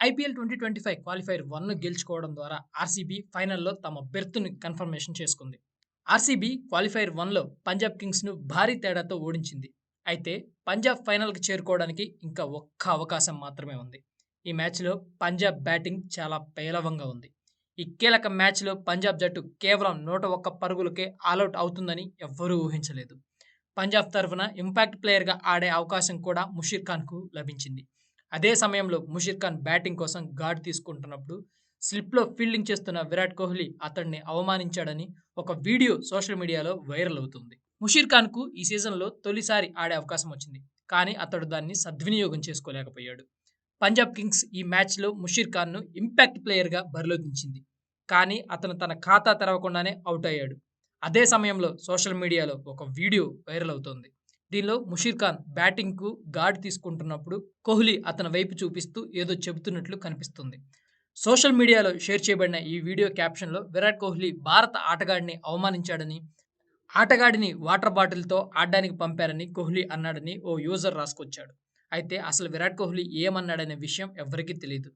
IPL twenty twenty five qualifier వన్ను గెలుచుకోవడం ద్వారా RCB ఫైనల్లో తమ బెర్త్ను కన్ఫర్మేషన్ చేసుకుంది. ఆర్సీబీ క్వాలిఫైర్ వన్లో పంజాబ్ కింగ్స్ను భారీ తేడాతో ఓడించింది. అయితే పంజాబ్ ఫైనల్కి చేరుకోవడానికి ఇంకా ఒక్క అవకాశం మాత్రమే ఉంది. ఈ మ్యాచ్లో పంజాబ్ బ్యాటింగ్ చాలా పేలవంగా ఉంది. ఈ కీలక మ్యాచ్లో పంజాబ్ జట్టు కేవలం నూట ఒక్క పరుగులకే ఆల్అవుట్ అవుతుందని ఎవ్వరూ ఊహించలేదు. పంజాబ్ తరఫున ఇంపాక్ట్ ప్లేయర్గా ఆడే అవకాశం కూడా ముషీర్ ఖాన్కు లభించింది. అదే సమయంలో ముషీర్ ఖాన్ బ్యాటింగ్ కోసం గార్డ్ తీసుకుంటున్నప్పుడు స్లిప్లో ఫీల్డింగ్ చేస్తున్న విరాట్ కోహ్లీ అతడిని అవమానించాడని ఒక వీడియో సోషల్ మీడియాలో వైరల్ అవుతుంది. ముషీర్ ఖాన్కు ఈ సీజన్లో తొలిసారి ఆడే అవకాశం వచ్చింది కానీ అతడు దాన్ని సద్వినియోగం చేసుకోలేకపోయాడు. పంజాబ్ కింగ్స్ ఈ మ్యాచ్లో ముషీర్ ఖాన్ను ఇంపాక్ట్ ప్లేయర్గా బరిలో దించింది కానీ అతను తన ఖాతా తెరవకుండానే అవుట్ అయ్యాడు. అదే సమయంలో సోషల్ మీడియాలో ఒక వీడియో వైరల్ అవుతోంది. దీనిలో ముషీర్ ఖాన్ బ్యాటింగ్కు గాడ్ తీసుకుంటున్నప్పుడు కోహ్లీ అతని వైపు చూపిస్తూ ఏదో చెబుతున్నట్లు కనిపిస్తుంది. సోషల్ మీడియాలో షేర్ చేయబడిన ఈ వీడియో క్యాప్షన్లో విరాట్ కోహ్లీ భారత ఆటగాడిని అవమానించాడని ఆటగాడిని వాటర్ బాటిల్తో ఆడడానికి పంపారని కోహ్లీ అన్నాడని ఓ యూజర్ రాసుకొచ్చాడు. అయితే అసలు విరాట్ కోహ్లీ ఏమన్నాడనే విషయం ఎవ్వరికీ తెలియదు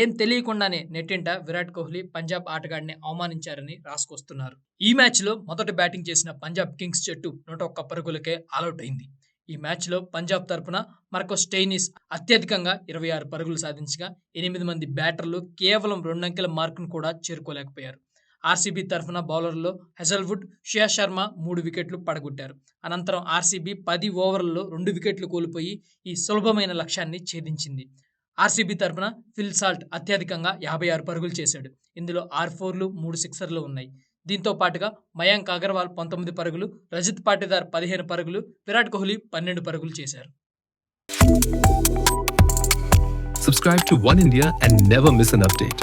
ఏం తెలియకుండానే నెట్టింట విరాట్ కోహ్లీ పంజాబ్ ఆటగాడిని అవమానించారని రాసుకొస్తున్నారు. ఈ మ్యాచ్లో మొదట బ్యాటింగ్ చేసిన పంజాబ్ కింగ్స్ జట్టు నూట ఒక్క పరుగులకే ఆలౌట్ అయింది. ఈ మ్యాచ్లో పంజాబ్ తరపున మరొక స్టెయినిస్ అత్యధికంగా ఇరవై ఆరు పరుగులు సాధించగా ఎనిమిది మంది బ్యాటర్లు కేవలం రెండంకెల మార్కును కూడా చేరుకోలేకపోయారు. ఆర్సీబీ తరఫున బౌలర్లో హెజల్వుడ్ షియా శర్మ మూడు వికెట్లు పడగొట్టారు. అనంతరం ఆర్సీబీ పది ఓవర్లలో రెండు వికెట్లు కోల్పోయి ఈ సులభమైన లక్ష్యాన్ని ఛేదించింది. ఆర్సీబీ తరఫున ఫిల్ సాల్ట్ అత్యధికంగా యాభై ఆరు పరుగులు చేశాడు. ఇందులో ఆర్ ఫోర్లు మూడు సిక్సర్లు ఉన్నాయి. దీంతో పాటుగా మయాంక్ అగర్వాల్ పంతొమ్మిది పరుగులు రజిత్ పాటిదార్ పదిహేను పరుగులు విరాట్ కోహ్లీ పన్నెండు పరుగులు చేశారు. Subscribe to One India and never miss an update.